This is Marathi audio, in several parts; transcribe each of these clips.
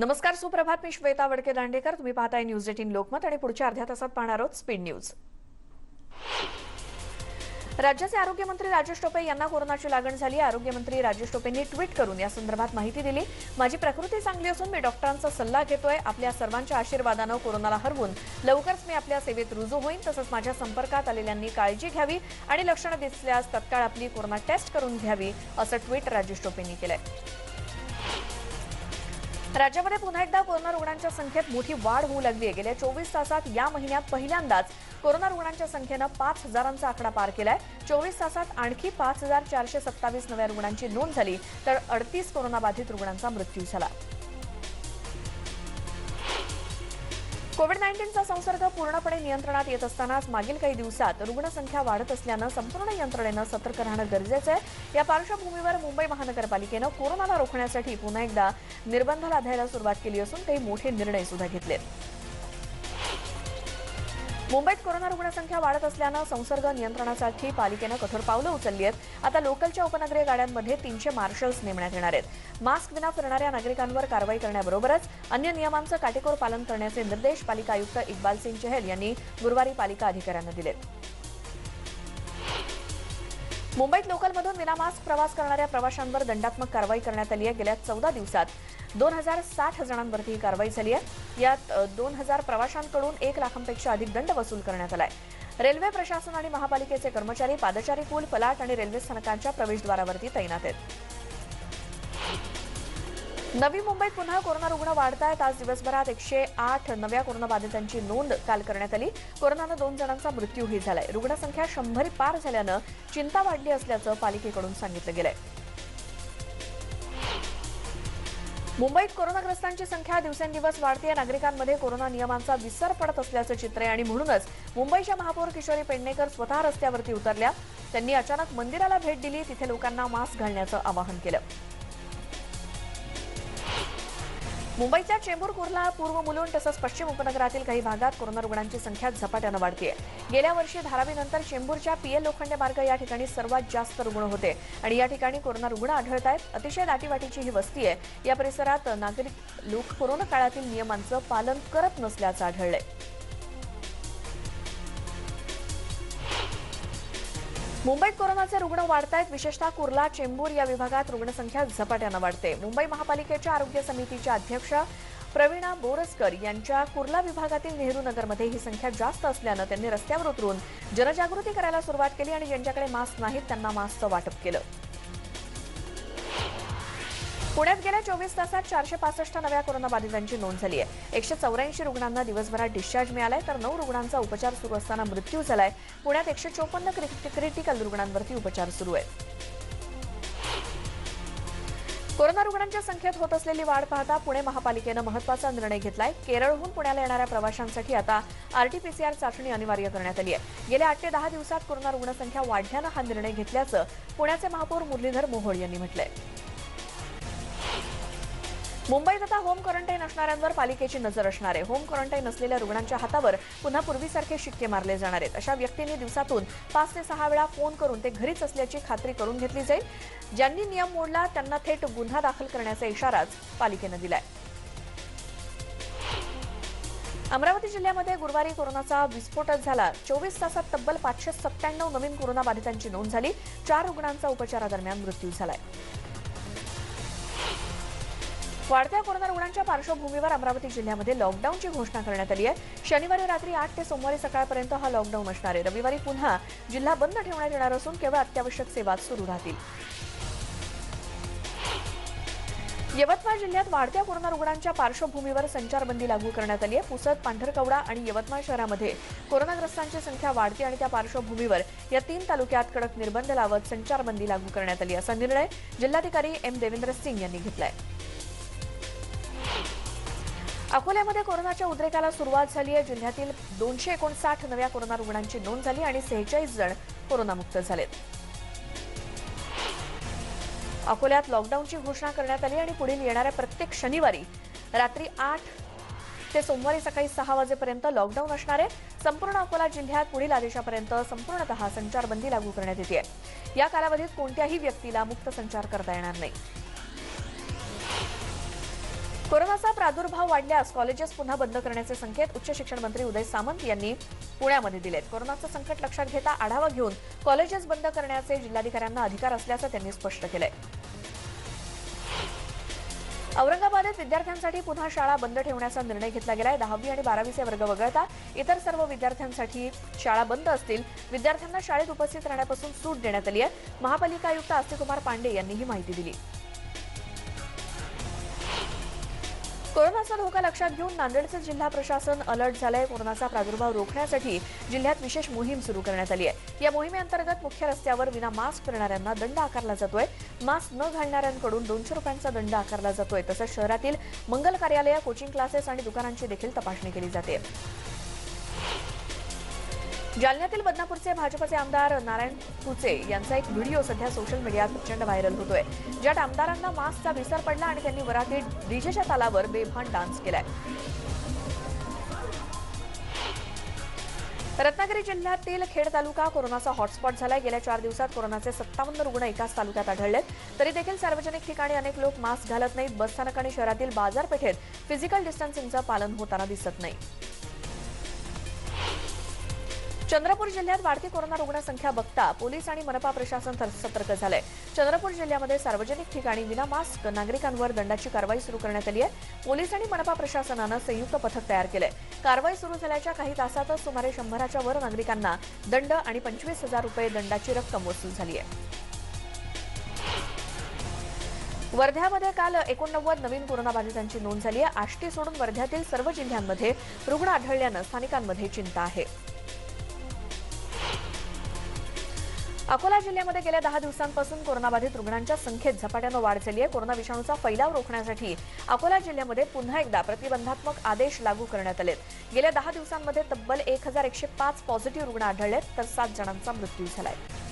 नमस्कार सुप्रभात. मी श्वेता वडके दांडेकर. तुम्ही पाहताय न्यूज एटीन लोकमत आणि पुढच्या अर्ध्या तासात पाहणार आहोत स्पीड न्यूज. राज्याचे आरोग्यमंत्री राजेश टोपे यांना कोरोनाची लागण झाली. आरोग्यमंत्री राजेश टोपेंनी ट्विट करून या संदर्भात माहिती दिली. माझी प्रकृती चांगली असून मी डॉक्टरांचा सल्ला घेतोय. आपल्या सर्वांच्या आशीर्वादानं कोरोनाला हरवून लवकरच मी आपल्या सेवेत रुजू होईन. तसंच माझ्या संपर्कात आलेल्यांनी काळजी घ्यावी आणि लक्षणं दिसल्यास तत्काळ आपली कोरोना टेस्ट करून घ्यावी असं ट्विट राजेश टोपेंनी केलंय. राज्यामध्ये पुन्हा एकदा कोरोना रुग्णांच्या संख्येत मोठी वाढ होऊ लागली आहे. गेल्या चोवीस तासात या महिन्यात पहिल्यांदाच कोरोना रुग्णांच्या संख्येनं पाच हजारांचा आकडा पार केलाय. चोवीस तासात आणखी पाच हजार चारशे सत्तावीस नव्या रुग्णांची नोंद झाली. तर अडतीस कोरोनाबाधित रुग्णांचा मृत्यू झाला. कोविड नाईन्टीनचा संसर्ग पूर्णपणे नियंत्रणात येत असतानाच मागील काही दिवसात रुग्णसंख्या वाढत असल्यानं संपूर्ण यंत्रणेनं सतर्क राहणं गरजेचं आहे. या पार्श्वभूमीवर मुंबई महानगरपालिकेनं कोरोनाला रोखण्यासाठी पुन्हा एकदा निर्बंध लादायला सुरुवात केली असून काही मोठे निर्णय सुद्धा घेतलेत. मुंबईत कोरोना रुग्णसंख्या वाढत असल्यानं संसर्ग नियंत्रणासाठी पालिकेनं कठोर पावलं उचलली आहेत. आता लोकलच्या उपनगरीय गाड्यांमध्ये तीनशे मार्शल्स नेमण्यात येणार आहेत. मास्क विना फिरणाऱ्या नागरिकांवर कारवाई करण्याबरोबरच अन्य नियमांचं काटेकोर पालन करण्याचे निर्देश पालिका आयुक्त इक्बाल सिंग चहल यांनी गुरुवारी पालिका अधिकाऱ्यांना दिलेत. मुंबईत लोकलमधून विनामास्क प्रवास करणाऱ्या प्रवाशांवर दंडात्मक कारवाई करण्यात आली आहे. गेल्या चौदा दिवसात दोन हजार साठ जणांवरती ही कारवाई झाली आहे. यात दोन हजार प्रवाशांकडून एक लाखांपेक्षा अधिक दंड वसूल करण्यात आलाय रेल्वे प्रशासन आणि महापालिकेचे कर्मचारी पादचारी पूल फलाट आणि रेल्वे स्थानकांच्या प्रवेशद्वारावरती तैनात आहेत. नवी मुंबईत पुन्हा कोरोना रुग्ण वाढत आहेत आज दिवसभरात एकशे आठ नव्या कोरोनाबाधितांची नोंद काल करण्यात आली. कोरोनानं दोन जणांचा मृत्यूही झालाय. रुग्णसंख्या शंभर पार झाल्यानं चिंता वाढली असल्याचं पालिकेकडून सांगितलं गेलंय. मुंबईत कोरोनाग्रस्तांची संख्या दिवसेंदिवस वाढते नागरिकांमध्ये कोरोना नियमांचा विसर पडत असल्याचं चित्र आहे आणि म्हणूनच मुंबईच्या महापौर किशोरी पेडणेकर स्वतः रस्त्यावरती उतरल्या. त्यांनी अचानक मंदिराला भेट दिली. तिथे लोकांना मास्क घालण्याचं आवाहन केलं. मुंबईच्या चेंबूर कुर्ला पूर्व मुलुंड तसंच पश्चिम उपनगरातील काही भागात कोरोना रुग्णांची संख्या झपाट्यानं वाढतीये गेल्या वर्षी धारावीनंतर चेंबूरच्या पीएल लोखंडे मार्ग या ठिकाणी सर्वात जास्त रुग्ण होते. आणि या ठिकाणी कोरोना रुग्ण आढळत आहेत. अतिशय दाटीवाटीची ही वस्ती आहे. या परिसरात नागरिक लोक कोरोना काळातील नियमांचं पालन करत नसल्याचं आढळलंय. मुंबईत कोरोनाचे रुग्ण वाढत आहेत विशेषतः कुर्ला चेंबूर या विभागात रुग्णसंख्या झपाट्यानं वाढते. मुंबई महापालिकेच्या आरोग्य समितीच्या अध्यक्ष प्रवीणा बोरसकर यांच्या कुर्ला विभागातील नेहरू नगरमध्ये ही संख्या जास्त असल्यानं त्यांनी रस्त्यावर उतरून जनजागृती करायला सुरुवात केली आणि ज्यांच्याकडे मास्क नाहीत त्यांना मास्कचं वाटप केलं. पुण्यात गेल्या चोवीस तासात चारशे पासष्ट नव्या कोरोनाबाधितांची नोंद झाली आहे. एकशे चौऱ्याऐंशी रुग्णांना दिवसभरात डिस्चार्ज मिळालाय तर नऊ रुग्णांचा उपचार सुरू असताना मृत्यू झालाय. पुण्यात एकशे चोपन्न क्रिटिकल रुग्णांवरती उपचार सुरू आहेत. कोरोना रुग्णांच्या संख्येत होत असलेली वाढ पाहता पुणे महापालिकेनं महत्त्वाचा निर्णय घेतलाय. केरळहून पुण्याला येणाऱ्या प्रवाशांसाठी आता आरटीपीसीआर चाचणी अनिवार्य करण्यात आली आहे. गेल्या आठ ते दहा दिवसात कोरोना रुग्णसंख्या वाढल्यानं हा निर्णय घेतल्याचं पुण्याचे महापौर मुरलीधर मोहोळ यांनी म्हटलंय. मुंबईत आता होम क्वारंटाईन असणाऱ्यांवर पालिकेची नजर असणार आहे. होम क्वारंटाईन असलेल्या रुग्णांच्या हातावर पुन्हा पूर्वीसारखे शिक्के मारले जाणार आहेत. अशा व्यक्तींनी दिवसातून पाच ते सहा वेळा फोन करून ते घरीच असल्याची खात्री करून घेतली जाईल. ज्यांनी नियम मोडला त्यांना थेट गुन्हा दाखल करण्याचा इशाराच पालिकेनं दिलाय. अमरावती जिल्ह्यामध्ये गुरुवारी कोरोनाचा विस्फोटच झाला. चोवीस तासात तब्बल पाचशे सत्त्याण्णव नवीन कोरोनाबाधितांची नोंद झाली. चार रुग्णांचा उपचारादरम्यान मृत्यू झालाय. वाढत्या कोरोना रुग्णांच्या पार्श्वभूमीवर अमरावती जिल्ह्यामध्ये लॉकडाऊनची घोषणा करण्यात आली आहे. शनिवारी रात्री आठ ते सोमवारी सकाळपर्यंत हा लॉकडाऊन असणार आहे. रविवारी पुन्हा जिल्हा बंद ठेवण्यात येणार असून केवळ अत्यावश्यक सेवा सुरू राहतील. यवतमाळ जिल्ह्यात वाढत्या कोरोना रुग्णांच्या पार्श्वभूमीवर संचारबंदी लागू करण्यात आली आहे. पुसद पांढरकवडा आणि यवतमाळ शहरामध्ये कोरोनाग्रस्तांची संख्या वाढते आणि त्या पार्श्वभूमीवर या तीन तालुक्यात कडक निर्बंध लावत संचारबंदी लागू करण्यात आली असा निर्णय जिल्हाधिकारी एम देवेंद्र सिंग यांनी घेतलाय. अकोल्यामध्ये कोरोनाच्या उद्रेकाला सुरुवात झाली आहे. जिल्ह्यातील दोनशे एकोणसाठ नव्या कोरोना रुग्णांची नोंद झाली आणि सेहेचाळीस जण कोरोनामुक्त झालेत. अकोल्यात लॉकडाऊनची घोषणा करण्यात आली आणि पुढील येणाऱ्या प्रत्येक शनिवारी रात्री आठ ते सोमवारी सकाळी सहा वाजेपर्यंत लॉकडाऊन असणार आहे. संपूर्ण अकोला जिल्ह्यात पुढील आदेशापर्यंत संपूर्णतः संचारबंदी लागू करण्यात येते. या कालावधीत कोणत्याही व्यक्तीला मुक्त संचार करता येणार नाही. कोरोनाचा प्रादुर्भाव वाढल्यास कॉलेजेस पुन्हा बंद करण्याचे संकेत उच्च शिक्षण मंत्री उदय सामंत यांनी पुण्यामध्ये दिलेत. कोरोनाचं संकट लक्षात घेता आढावा घेऊन कॉलेजेस बंद करण्याचे जिल्हाधिकाऱ्यांना अधिकार असल्याचं त्यांनी स्पष्ट केलंय. औरंगाबादेत विद्यार्थ्यांसाठी पुन्हा शाळा बंद ठेवण्याचा निर्णय घेतला गेलाय. दहावी आणि बारावीचे वर्ग वगळता इतर सर्व विद्यार्थ्यांसाठी शाळा बंद असतील. विद्यार्थ्यांना शाळेत उपस्थित राहण्यापासून सूट देण्यात आली आहे महापालिका आयुक्त आस्तिकुमार पांडे यांनी ही माहिती दिली. कोरोनाचा धोका लक्षात घेऊन नांदेडचे जिल्हा प्रशासन अलर्ट झालंय. कोरोनाचा प्रादुर्भाव रोखण्यासाठी जिल्ह्यात विशेष मोहीम सुरू करण्यात आली आहे. या मोहिमेअंतर्गत मुख्य रस्त्यावर विना मास्क फिरणाऱ्यांना दंड आकारला जातोय. मास्क न घालणाऱ्यांकडून दोनशे रुपयांचा दंड आकारला जातोय. तसंच शहरातील मंगल कार्यालय कोचिंग क्लासेस आणि दुकानांची देखील तपासणी केली जाते. जालन्यातील बदनापूरचे भाजपचे आमदार नारायण कुचे यांचा एक व्हिडिओ सध्या सोशल मीडियात प्रचंड व्हायरल होतोय ज्यात आमदारांना मास्कचा विसर पडला आणि त्यांनी वरातीत डीजेच्या तालावर बेभान डान्स केलाय. रत्नागिरी जिल्ह्यातील खेड तालुका कोरोनाचा हॉटस्पॉट झालाय. गेल्या चार दिवसात कोरोनाचे सत्तावन्न रुग्ण एकाच तालुक्यात आढळलेत. तरी देखील सार्वजनिक ठिकाणी अनेक लोक मास्क घालत नाहीत. बसस्थानक आणि शहरातील बाजारपेठेत फिजिकल डिस्टन्सिंगचं पालन होताना दिसत नाही. चंद्रपूर जिल्ह्यात वाढती कोरोना रुग्णसंख्या बघता पोलीस आणि मनपा प्रशासन सतर्क झालंय. चंद्रपूर जिल्ह्यामध्ये सार्वजनिक ठिकाणी विना मास्क नागरिकांवर दंडाची कारवाई सुरू करण्यात आली आहे. पोलीस आणि मनपा प्रशासनानं संयुक्त पथक तयार केलंय. कारवाई सुरू झाल्याच्या काही तासातच सुमारे शंभराच्या वर नागरिकांना दंड आणि पंचवीस हजार रुपये दंडाची रक्कम वसूल झाली आहे. वर्ध्यामध्ये काल एकोणनव्वद नवीन कोरोनाबाधितांची नोंद झाली आहे. आष्टी सोडून वर्ध्यातील सर्व जिल्ह्यांमध्ये रुग्ण आढळल्यानं स्थानिकांमध्ये चिंता आहे. अकोला जिल्ह्यामध्ये गेल्या दहा दिवसांपासून कोरोनाबाधित रुग्णांच्या संख्येत झपाट्यानं वाढ झाली आहे. कोरोना विषाणूचा फैलाव रोखण्यासाठी अकोला जिल्ह्यामध्ये पुन्हा एकदा प्रतिबंधात्मक आदेश लागू करण्यात आलेत. गेल्या दहा दिवसांमध्ये तब्बल एक हजार एकशे पाच पॉझिटिव्ह रुग्ण आढळलेत तर सात जणांचा मृत्यू झाला आहे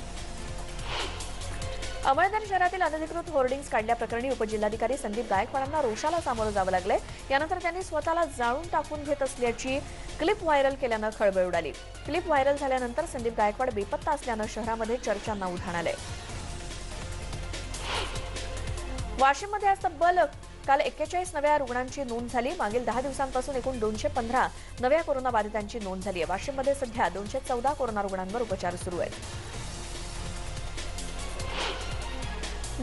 अमळनेर शहरातील अनधिकृत होर्डिंग्स काढल्याप्रकरणी उपजिल्हाधिकारी संदीप गायकवाडांना रोषाला सामोरं जावं लागलंय. यानंतर त्यांनी स्वतःला जाळून टाकून घेत असल्याची क्लिप व्हायरल केल्यानं खळबळ उडाली. क्लिप व्हायरल झाल्यानंतर संदीप गायकवाड बेपत्ता असल्यानं शहरामध्ये चर्चांना उधाण आलंय. वाशिममध्ये आज तब्बल काल एक्केचाळीस नव्या रुग्णांची नोंद झाली. मागील दहा दिवसांपासून एकूण दोनशे पंधरा नव्या कोरोनाबाधितांची नोंद झाली आहे. वाशिममध्ये सध्या दोनशे चौदा कोरोना रुग्णांवर उपचार सुरू आहेत.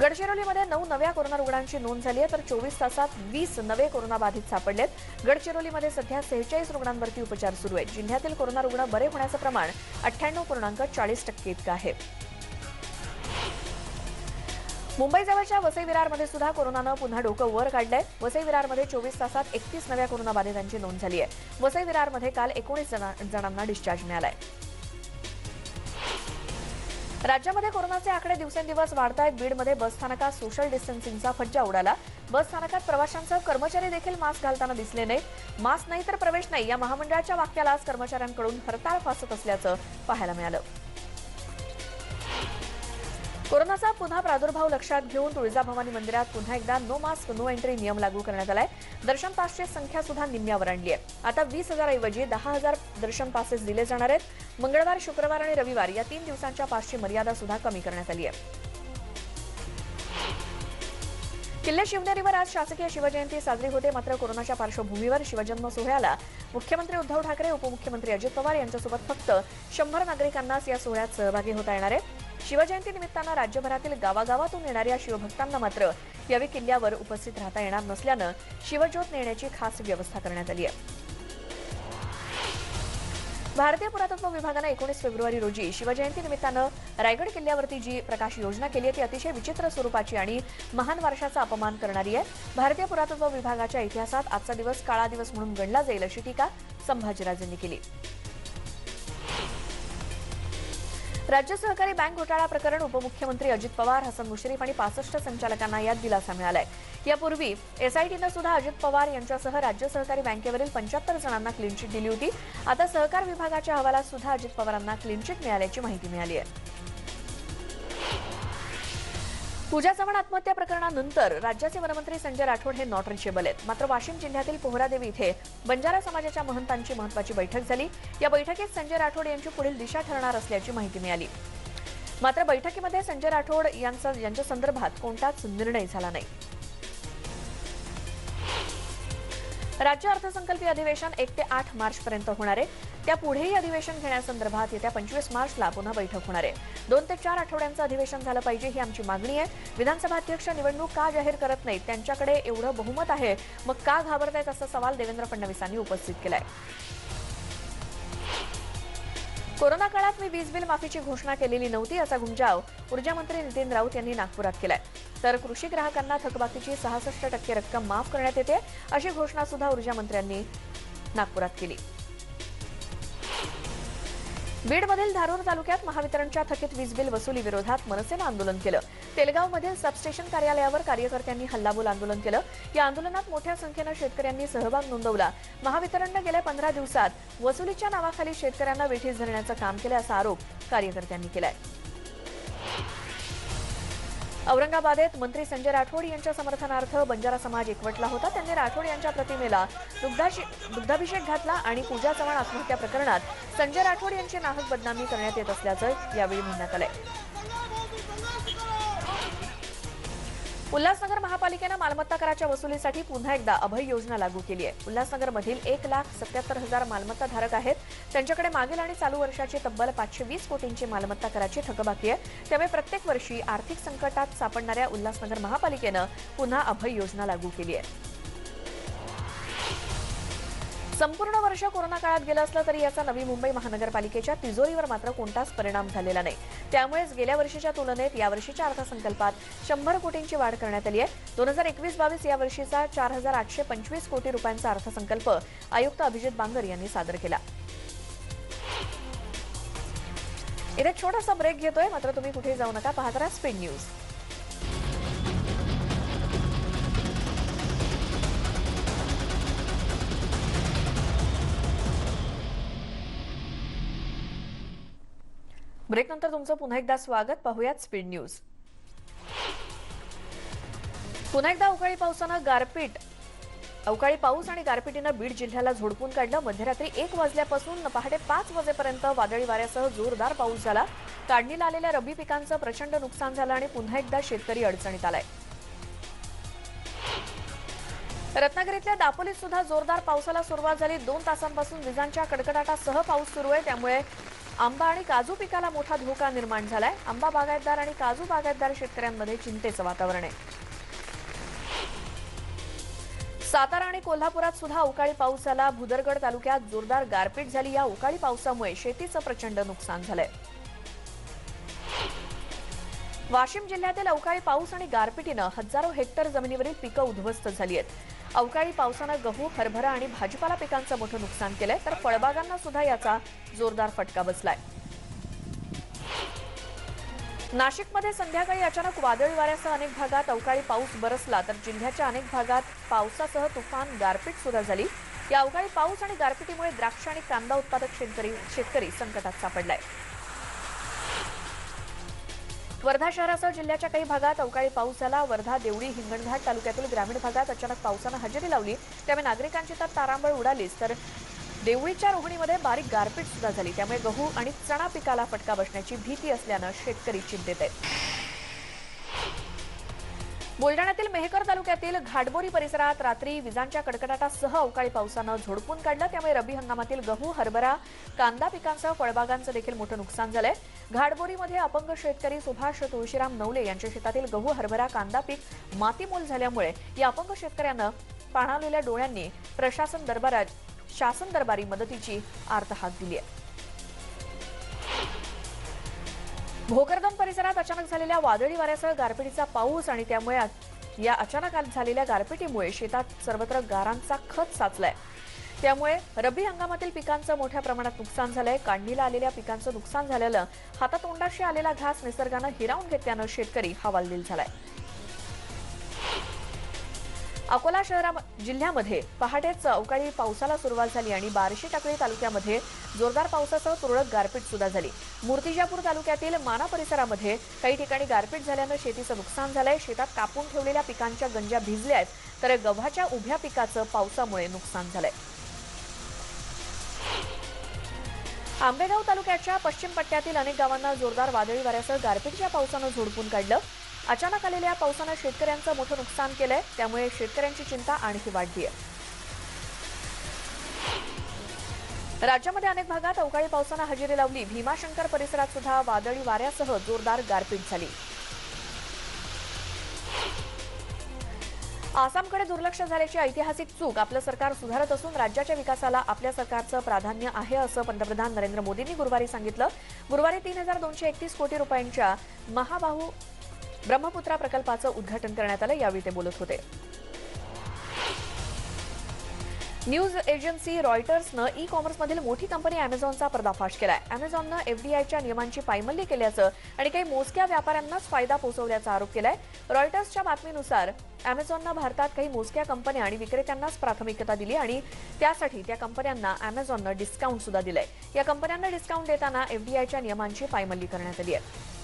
गडचिरोलीमध्ये नऊ नव्या कोरोना रुग्णांची नोंद झाली आहे तर चोवीस तासात वीस नवे कोरोनाबाधित सापडलेत. गडचिरोलीमध्ये सध्या सेहेचाळीस रुग्णांवरती उपचार सुरू आहेत. जिल्ह्यातील कोरोना रुग्ण बरे होण्याचं प्रमाण अठ्ठ्याण्णव पूर्णांक चाळीस टक्के इतकं आहे. मुंबईजवळच्या वसई विरारमध्ये सुद्धा कोरोनानं पुन्हा डोकं वर काढलंय. वसई विरारमध्ये चोवीस तासात एकतीस नव्या कोरोनाबाधितांची नोंद झाली आहे. वसई विरारमध्ये काल एकोणीस जणांना डिस्चार्ज मिळालाय. राज्यामध्ये कोरोनाचे आकडे दिवसेंदिवस वाढत आहेत बीडमध्ये बसस्थानकात सोशल डिस्टन्सिंगचा फज्जा उडाला. बसस्थानकात प्रवाशांसह कर्मचारी देखील मास्क घालताना दिसले नाहीत. मास्क नाही तर प्रवेश नाही. या महामंडळाच्या वाक्याला आज कर्मचाऱ्यांकडून हरताळ फासत असल्याचं पाहायला मिळालं. कोरोनाचा पुन्हा प्रादुर्भाव लक्षात घेऊन तुळजाभवानी मंदिरात पुन्हा एकदा नो मास्क नो एंट्री नियम लागू करण्यात आलाय. दर्शन पासची संख्या सुद्धा निम्म्यावर आणली आहे. आता वीस हजारऐवजी दहा हजार दर्शन पासेस दिले जाणार आहेत. मंगळवार शुक्रवार आणि रविवार या तीन दिवसांच्या पासची मर्यादा सुद्धा कमी करण्यात आली आहे. किल्ले शिवनेरीवर आज शासकीय शिवजयंती साजरी होते. मात्र कोरोनाच्या पार्श्वभूमीवर शिवजन्म सोहळ्याला मुख्यमंत्री उद्धव ठाकरे उपमुख्यमंत्री अजित पवार यांच्यासोबत फक्त शंभर नागरिकांनाच या सोहळ्यात सहभागी होता येणार आहे. शिवजयंती निमित्तानं राज्यभरातील गावागावातून येणाऱ्या शिवभक्तांना मात्र यावेळी किल्ल्यावर उपस्थित राहता येणार नसल्यानं शिवज्योत नेण्याची खास व्यवस्था करण्यात आली आहे. भारतीय पुरातत्व विभागानं एकोणीस फेब्रुवारी रोजी शिवजयंती निमित्तानं रायगड किल्ल्यावरती जी प्रकाश योजना केली आहे ती अतिशय विचित्र स्वरूपाची आणि महान वारशाचा अपमान करणारी आहे. भारतीय पुरातत्व विभागाच्या इतिहासात आजचा दिवस काळा दिवस म्हणून गणला जाईल अशी टीका संभाजीराजेंनी केली. राज्य सहकारी बँक घोटाळा प्रकरण उपमुख्यमंत्री अजित पवार हसन मुश्रीफ आणि पासष्ट संचालकांना यात दिलासा मिळालाय. यापूर्वी एसआयटीनं सुद्धा अजित पवार यांच्यासह राज्य सहकारी बँकेवरील पंच्याहत्तर जणांना क्लीनचिट दिली होती. आता सहकार विभागाच्या अहवालात सुद्धा अजित पवारांना क्लीनचिट मिळाल्याची माहिती मिळाली आहे. पूजा चव्हाण आत्महत्या प्रकरणानंतर राज्याचे वनमंत्री संजय राठोड हे नॉट रिचेबल आहेत. मात्र वाशिम जिल्ह्यातील पोहरादेवी इथे बंजारा समाजाच्या महंतांची महत्वाची बैठक झाली. या बैठकीत संजय राठोड यांची पुढील दिशा ठरणार असल्याची माहिती मिळाली. मात्र बैठकीमध्ये संजय राठोड यांचा यांच्या संदर्भात कोणताच निर्णय झाला नाही. राज्य अर्थसंकल्पीय अधिवेशन एक ते आठ मार्चपर्यंत होणार आहे. त्या पुढेही अधिवेशन घेण्यासंदर्भात येत्या पंचवीस मार्चला पुन्हा बैठक होणार आहे. दोन ते चार आठवड्यांचं अधिवेशन झालं पाहिजे ही आमची मागणी आहे. विधानसभा अध्यक्ष निवडणूक का जाहीर करत नाहीत? त्यांच्याकडे एवढं बहुमत आहे. मग का घाबरतायत असा सवाल देवेंद्र फडणवीसांनी उपस्थित केलाय. कोरोना काळात मी वीज बिल माफीची घोषणा केलेली नव्हती असा गुंजाव ऊर्जामंत्री नितीन राऊत यांनी नागपुरात केलाय. तर कृषी ग्राहकांना थकबाकीची सहासष्ट टक्के रक्कम माफ करण्यात येते अशी घोषणा सुद्धा ऊर्जामंत्र्यांनी नागपुरात केली. बीडमधील धारूर तालुक्यात महावितरणच्या थकीत वीज बिल वसुली विरोधात मनसेनं आंदोलन केलं. तेलगावमधील सबस्टेशन कार्यालयावर कार्यकर्त्यांनी हल्लाबोल आंदोलन केलं. या आंदोलनात मोठ्या संख्येनं शेतकऱ्यांनी सहभाग नोंदवला. महावितरणनं गेल्या पंधरा दिवसात वसुलीच्या नावाखाली शेतकऱ्यांना वेठीस धरण्याचं काम केलं असा आरोप कार्यकर्त्यांनी केलाय. औरंगाबादेत मंत्री संजय राठोड यांच्या समर्थनार्थ बंजारा समाज एकवटला होता. त्यांनी राठोड यांच्या प्रतिमेला दुग्धाशी- दुग्धाभिषेक घातला आणि पूजा चव्हाण आत्महत्या प्रकरणात संजय राठोड यांची नाहक बदनामी करण्यात येत असल्याचं यावेळी म्हणण्यात आलंय. उल्हासनगर महापालिकेनं मालमत्ता कराच्या वसुलीसाठी पुन्हा एकदा अभय योजना लागू केली आहे. उल्हासनगरमधील एक लाख सत्याहत्तर हजार मालमत्ता धारक आहेत. त्यांच्याकडे मागील आणि चालू वर्षाची तब्बल पाचशे वीस कोटींची मालमत्ता कराची थकबाकी आहे. त्यामुळे प्रत्येक वर्षी आर्थिक संकटात सापडणाऱ्या उल्हासनगर महापालिकेनं पुन्हा अभय योजना लागू केली आहे. संपूर्ण वर्ष कोरोना काळात गेलं असलं तरी याचा नवी मुंबई महानगरपालिकेच्या तिजोरीवर मात्र कोणताच परिणाम झालेला नाही. त्यामुळेच गेल्या वर्षीच्या तुलनेत यावर्षीच्या अर्थसंकल्पात शंभर कोटींची वाढ करण्यात आली आहे. दोन हजार एकवीस बावीस या वर्षीचा चार हजार आठशे पंचवीस कोटी रुपयांचा अर्थसंकल्प आयुक्त अभिजित बांगर यांनी सादर केला. इथे छोटासा ब्रेक घेतोय मात्र तुम्ही कुठे जाऊ नका. पाहत राहा स्पीड न्यूज. ब्रेक नंतर तुमचं पुन्हा एकदा स्वागत पाहूयात स्पीड न्यूज पुन्हा एकदा अवकाळी पावसानं गारपीट. अवकाळी पाऊस आणि गारपिटीनं बीड जिल्ह्याला झोडपून काढलं. मध्यरात्री एक वाजल्यापासून पहाटे पाच वाजेपर्यंत वादळी वाऱ्यासह जोरदार पाऊस झाला. काढणीला आलेल्या रब्बी पिकांचं प्रचंड नुकसान झालं आणि पुन्हा एकदा शेतकरी अडचणीत आलाय. रत्नागिरीतल्या दापोलीत सुद्धा जोरदार पावसाला सुरुवात झाली. दोन तासांपासून विजांच्या कडकडाटासह पाऊस सुरू आहे. त्यामुळे आंबा आणि काजू पिकाला मोठा धोका निर्माण झालाय. आंबा बागायतदार आणि काजू बागायतदार शेतकऱ्यांमध्ये चिंतेचं वातावरण आहे. सातारा आणि कोल्हापुरात सुद्धा अवकाळी पाऊस झाला भुदरगड तालुक्यात जोरदार गारपीट झाली. या अवकाळी पावसामुळे शेतीचं प्रचंड नुकसान झालंय. वाशिम जिल्ह्यातील अवकाळी पाऊस आणि गारपिटीनं हजारो हेक्टर जमिनीवरील पिकं उद्ध्वस्त झाली आहेत. अवकाळी पावसानं गहू हरभरा आणि भाजीपाला पिकांचं मोठं नुकसान केलंय तर फळबागांना सुद्धा याचा जोरदार फटका बसलाय. नाशिकमध्ये संध्याकाळी अचानक वादळी वाऱ्यासह अनेक भागात अवकाळी पाऊस बरसला तर जिल्ह्याच्या अनेक भागात पावसासह तुफान गारपीट सुद्धा झाली. या अवकाळी पाऊस आणि गारपिटीमुळे द्राक्ष आणि कांदा उत्पादक शेतकरी शेतकरी संकटात सापडलाय. वर्धा शहरासह जिल्ह्याच्या काही भागात अवकाळी पाऊस झाला. वर्धा देवळी हिंगणघाट तालुक्यातील ग्रामीण भागात अचानक पावसानं हजेरी लावली. त्यामुळे नागरिकांची तर तारांबळ उडालीच. तर देवळीच्या रोहणीमध्ये बारीक गारपीट सुद्धा झाली. त्यामुळे गहू आणि चणा पिकाला फटका बसण्याची भीती असल्यानं शेतकरी चिंतेत आहेत. बुलढाण्यातील मेहकर तालुक्यातील घाटबोरी परिसरात रात्री विजांच्या कडकडाटासह अवकाळी पावसानं झोडपून काढलं. त्यामुळे रब्बी हंगामातील गहू हरभरा कांदा पिकांसह फळबागांचं देखील मोठं नुकसान झालंय. घाटबोरीमध्ये अपंग शेतकरी सुभाष तुळशीराम नवले यांच्या शेतातील गहू हरभरा कांदा पीक मातीमोल झाल्यामुळे या अपंग शेतकऱ्यानं पाणावलेल्या डोळ्यांनी प्रशासन दरबारात शासन दरबारी मदतीची आर्तहात दिली आहे. भोकरदन परिसरात अचानक झालेल्या वादळी वाऱ्यासह गारपिटीचा पाऊस आणि त्यामुळे या अचानक झालेल्या गारपिटीमुळे शेतात सर्वत्र गारांचा खत साचलाय. त्यामुळे रब्बी हंगामातील पिकांचं मोठ्या प्रमाणात नुकसान झालंय. काढणीला आलेल्या पिकांचं नुकसान झालेलं हातातोंडाशी आलेला घास निसर्गानं हिरावून घेतल्यानं शेतकरी हवालदिल झालाय. अकोला शहरा जिल्ह्यामध्ये पहाटेच अवकाळी पावसाला सुरुवात झाली आणि बार्शी टाकळी तालुक्यामध्ये जोरदार पावसासह तुरळक गारपीट सुद्धा झाली. मूर्तिजापूर तालुक्यातील माना परिसरामध्ये काही ठिकाणी गारपीट झाल्यानं शेतीचं नुकसान झालंय. शेतात कापून ठेवलेल्या पिकांच्या गंजा भिजल्या आहेत तर गव्हाच्या उभ्या पिकाचं पावसामुळे नुकसान झालंय. आंबेगाव तालुक्याच्या पश्चिम पट्ट्यातील अनेक गावांना जोरदार वादळी वाऱ्यासह गारपीटच्या पावसानं झोडपून काढलं. अचानक आलेल्या पावसानं शेतकऱ्यांचं मोठं नुकसान केलंय त्यामुळे शेतकऱ्यांची चिंता आणखी वाढली आहे राज्यामध्ये अनेक भागात अवकाळी पावसानं हजेरी लावली. भीमाशंकर परिसरात सुद्धा वादळी वाऱ्यासह जोरदार गारपीट झाली. आसामकडे दुर्लक्ष झाल्याची ऐतिहासिक चूक आपलं सरकार सुधारत असून राज्याच्या विकासाला आपल्या सरकारचं प्राधान्य आहे असं पंतप्रधान नरेंद्र मोदींनी गुरुवारी सांगितलं. गुरुवारी तीन हजार दोनशे एकतीस कोटी रुपयांच्या महाबाहू ब्रह्मपुत्रा प्रकल्पाचं उद्घाटन करण्यात आलं यावेळी ते बोलत होते. न्यूज एजन्सी रॉयटर्सनं ई कॉमर्समधील मोठी कंपनी अमेझॉनचा पर्दाफाश केलाय. अमेझॉननं एफडीआयच्या नियमांची पायमल्ली केल्याचं आणि काही मोजक्या व्यापाऱ्यांनाच फायदा पोहोचवल्याचा आरोप केलाय. रॉयटर्सच्या बातमीनुसार अमेझॉननं भारतात काही मोजक्या कंपन्या आणि विक्रेत्यांनाच प्राथमिकता दिली आणि त्यासाठी त्या कंपन्यांना अमेझॉननं डिस्काउंट सुद्धा दिलंय. या कंपन्यांना डिस्काउंट देताना एफडीआयच्या नियमांची पायमल्ली करण्यात आली आहे.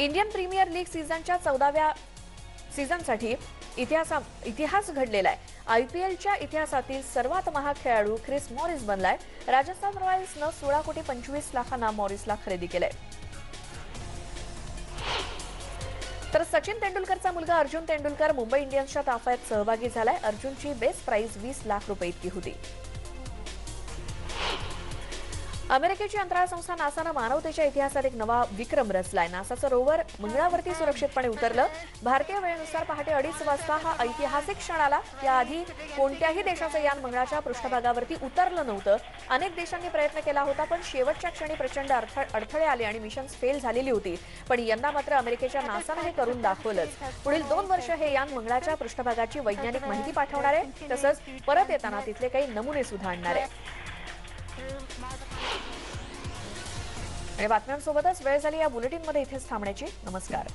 इंडियन प्रीमियर लीग सीझनच्या चौदाव्या सीझनसाठी इतिहासा इतिहास घडलेला आहे. आयपीएलच्या इतिहासातील सर्वात महाग खेळाडू ख्रिस मॉरिस बनलाय. राजस्थान रॉयल्सनं सोळा कोटी पंचवीस लाखांना मॉरिसला खरेदी केलंय. तर सचिन तेंडुलकरचा मुलगा अर्जुन तेंडुलकर मुंबई इंडियन्सच्या ताफ्यात सहभागी झालाय. अर्जुनची बेस्ट प्राइस वीस लाख रुपये इतकी होती. अमेरिकेची अंतराळ संस्था नासानं मानवतेच्या इतिहासात एक नवा विक्रम रचलाय. नासाचं रोवर मंगळावरती सुरक्षितपणे उतरलं. भारतीय वेळेनुसार पहाटे अडीच वाजता हा ऐतिहासिक क्षण आला याआधी कोणत्याही देशाचं यान मंगळाच्या पृष्ठभागावरती उतरलं नव्हतं. अनेक देशांनी प्रयत्न केला होता पण शेवटच्या क्षणी प्रचंड अडथळे आले आणि मिशन फेल झालेली होती. पण यंदा मात्र अमेरिकेच्या नासानं हे करून दाखवलंच. पुढील दोन वर्ष हे यान मंगळाच्या पृष्ठभागाची वैज्ञानिक माहिती पाठवणार आहे तसंच परत येताना तिथले काही नमुने सुद्धा आणणार आहे आणि बातम्यांसोबतच वेळ झाली या बुलेटिनमध्ये इथेच थांबण्याची. नमस्कार.